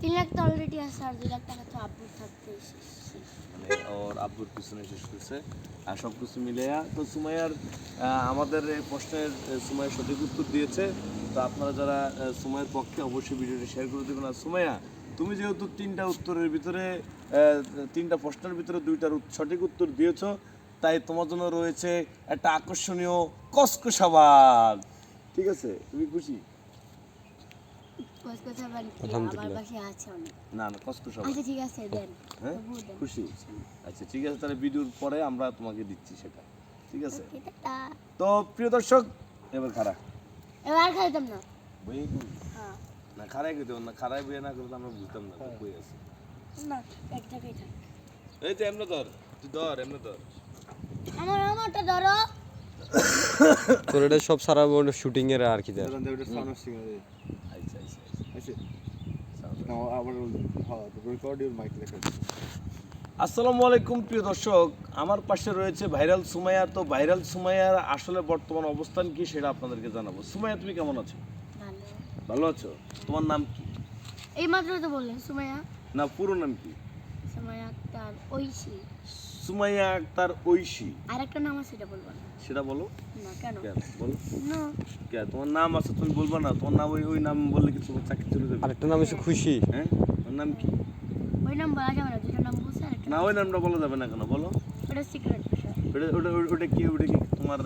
তিন লাখ মানে ওর আব্বুর শেষ করছে। আর সব মিলেয়া তো সুমাইয়ার আমাদের প্রশ্নের সুমাইয়া সঠিক উত্তর দিয়েছে। তো আপনারা যারা সুমাইয়ের পক্ষে অবশ্যই ভিডিওটি শেয়ার করে দেবেন। আর সুমাইয়া, তুমি যেহেতু তিনটা উত্তরের ভিতরে তিনটা প্রশ্নের ভিতরে দুইটার সঠিক উত্তর দিয়েছ, তাই তোমার জন্য রয়েছে একটা আকর্ষণীয় কসকসাবাদ ঠিক আছে? তুমি খুশি? বস কথা আমার পাশে আছে অনেক। না না কসকসাবাদ আচ্ছা ঠিক আছে দেন। হ্যাঁ? তবুও দেন। খুশি? আচ্ছা ঠিক আছে তাহলে ভিডিওর পরে আমরা তোমাকে দিচ্ছি সেটা। ঠিক আছে? তো প্রিয় দর্শক এবার খারা এবার খাইতাম না। বই? হ্যাঁ। না খারাই খেতে না খারাই বই না করলে আমরা বুঝতাম না বই আছে। না এক জায়গায় থাক। এই তো এমনি ধর তুই ধর এমনি ধর। আমার আমারটা ধরো। তোর এটা সব সারা শুটিং এর আর কি আচ্ছা আসসালামু আলাইকুম প্রিয় দর্শক। আমার পাশে রয়েছে ভাইরাল সুমাইয়া। তো ভাইরাল সুমাইয়ার আসলে বর্তমান অবস্থান কি সেটা আপনাদেরকে জানাব। সুমাইয়া তুমি কেমন আছো? ভালো। ভালো আছো? তোমার নাম কি? এই মাত্র তো বললেন সুমাইয়া। না পুরো নাম কি? সুমাইয়া আক্তার ঐশী। সুমাইয়া আক্তার ঐশী। আর একটা নাম আছে সেটা বলব না। সেটা বলো। না কেন? বলো। না। কে? তোমার নাম আছে তুমি বলবা না। তোমার নাম ওই ওই নাম বললে কি তোমার চাকরি চলে যাবে? আরেকটা নাম হচ্ছে খুশি। হ্যাঁ? তোমার নাম কি? ওই নাম বলা যাবে না দুটো নাম বলছে না ওই নামটা বলা যাবে না কেন? বলো। ওটা সিক্রেট বিষয়। ওটা ওটা ওটা- কি ওটা কি তোমার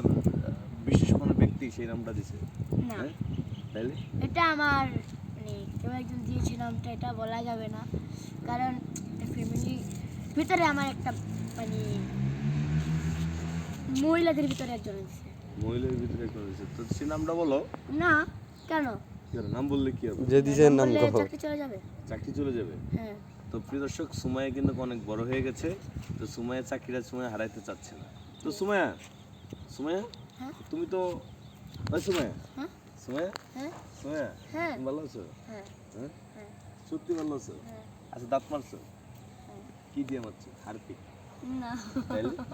বিশেষ কোনো ব্যক্তি সেই নামটা দিছে? না। হ্যাঁ? এটা আমার মানে কেউ একজন দিয়েছে নামটা এটা বলা যাবে না। কারণ ফ্যামিলি ভিতরে আমার একটা মানে মহিলাদের ভিতরে একজন আছে মহিলার ভিতরে একটা দিছে তো সেই নামটা বলো। না কেন? নাম বললে কি হবে? যে দিছে নাম চাকরি চলে যাবে। চাকরি চলে যাবে? হ্যাঁ। তো প্রিয় দর্শক সুমাইয়া কিন্তু অনেক বড় হয়ে গেছে। তো সুমাইয়া চাকরিটা সুমাইয়া হারাইতে চাচ্ছে না। তো সুমাইয়া সুমাইয়া হ্যাঁ? তুমি তো ওই সুমাইয়া। হ্যাঁ? সুমাইয়া? হ্যাঁ? সুমাইয়া হ্যাঁ। তুমি ভালো আছো? হ্যাঁ। হ্যাঁ? হ্যাঁ। সত্যি ভালো আছো? হ্যাঁ। আচ্ছা দাঁত মারছো? হ্যাঁ। কি দিয়ে মারছো? হারপিক না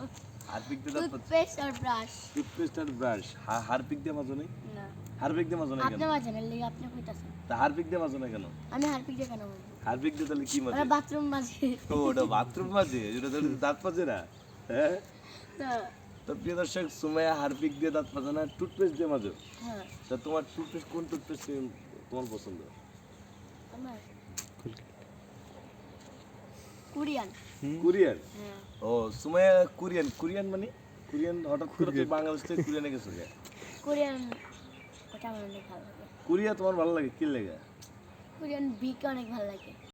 হারপিক দিয়ে দাঁত টুথপেস্ট আর ব্রাশ টুথপেস্ট আর ব্রাশ হারপিক দিয়ে মাজো নাই? না হারপিক দিয়ে মাজো নাই আপনি কেন? মাঝে আপনি কইতাছেন। তা হারপিক দিয়ে মাজো না কেন? আমি হারপিক দিয়ে কেন বলব হারপিক দিয়ে তাহলে কি মাঝে ওরা বাথরুম মাঝে ও ওটা বাথরুম মাঝে যেটা তোর দাঁত মাঝে না? হ্যাঁ? তো প্রিয় দর্শক সুমাইয়া হারপিক দিয়ে দাঁত মাজো না টুথপেস্ট দিয়ে মাজো? হ্যাঁ। তা তোমার টুথপেস্ট কোন টুথপেস্ট তোমার পছন্দ? আমার? কোরিয়ান কোরিয়ান ও সুমাইয়া কোরিয়ান কোরিয়ান মানে? কোরিয়ান হঠাৎ করে তুই বাংলাদেশ থেকে কোরিয়ানে গেছো? কোরিয়ান ওটা আমার অনেক ভালো লাগে। কোরিয়া তোমার ভালো লাগে? কি লাগে? কোরিয়ান বিকে অনেক ভালো লাগে।